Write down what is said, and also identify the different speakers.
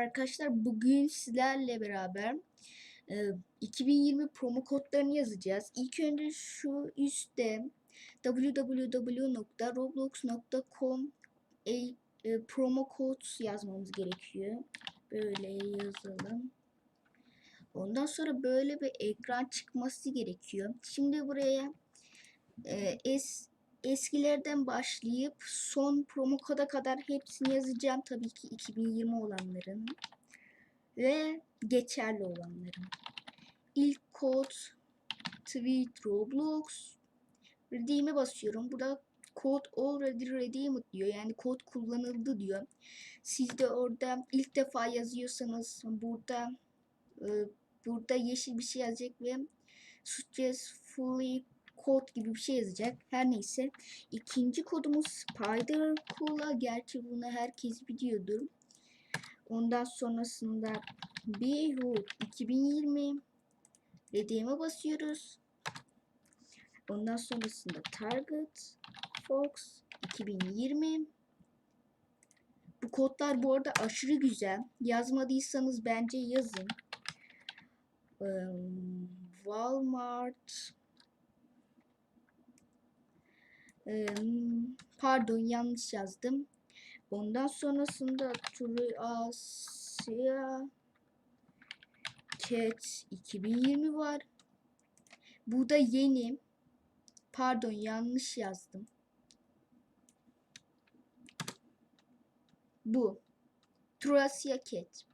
Speaker 1: arkadaşlar bugün sizlerle beraber e, 2020 promo kodlarını yazacağız. İlk önce şu üstte www.roblox.com e, e, promo codes yazmamız gerekiyor. Böyle yazalım. Ondan sonra böyle bir ekran çıkması gerekiyor. Şimdi buraya e, es, eskilerden başlayıp son promo koda kadar hepsini yazacağım. Tabii ki 2020 olanların ve geçerli olanların. İlk kod tweet Roblox redeem'e basıyorum. Burada kod already redeemed diyor. Yani kod kullanıldı diyor. Siz de orada ilk defa yazıyorsanız burada e, burada yeşil bir şey yazacak ve successfully kod gibi bir şey yazacak. Her neyse. İkinci kodumuz Spider Cool'a. Gerçi bunu herkes biliyordur. Ondan sonrasında Behold 2020 Redeem'e basıyoruz. Ondan sonrasında Target Fox 2020 Bu kodlar bu arada aşırı güzel. Yazmadıysanız bence yazın. Walmart Pardon yanlış yazdım. Ondan sonrasında Turasya Cat 2020 var. Bu da yeni. Pardon yanlış yazdım. Bu. Turasya Cat.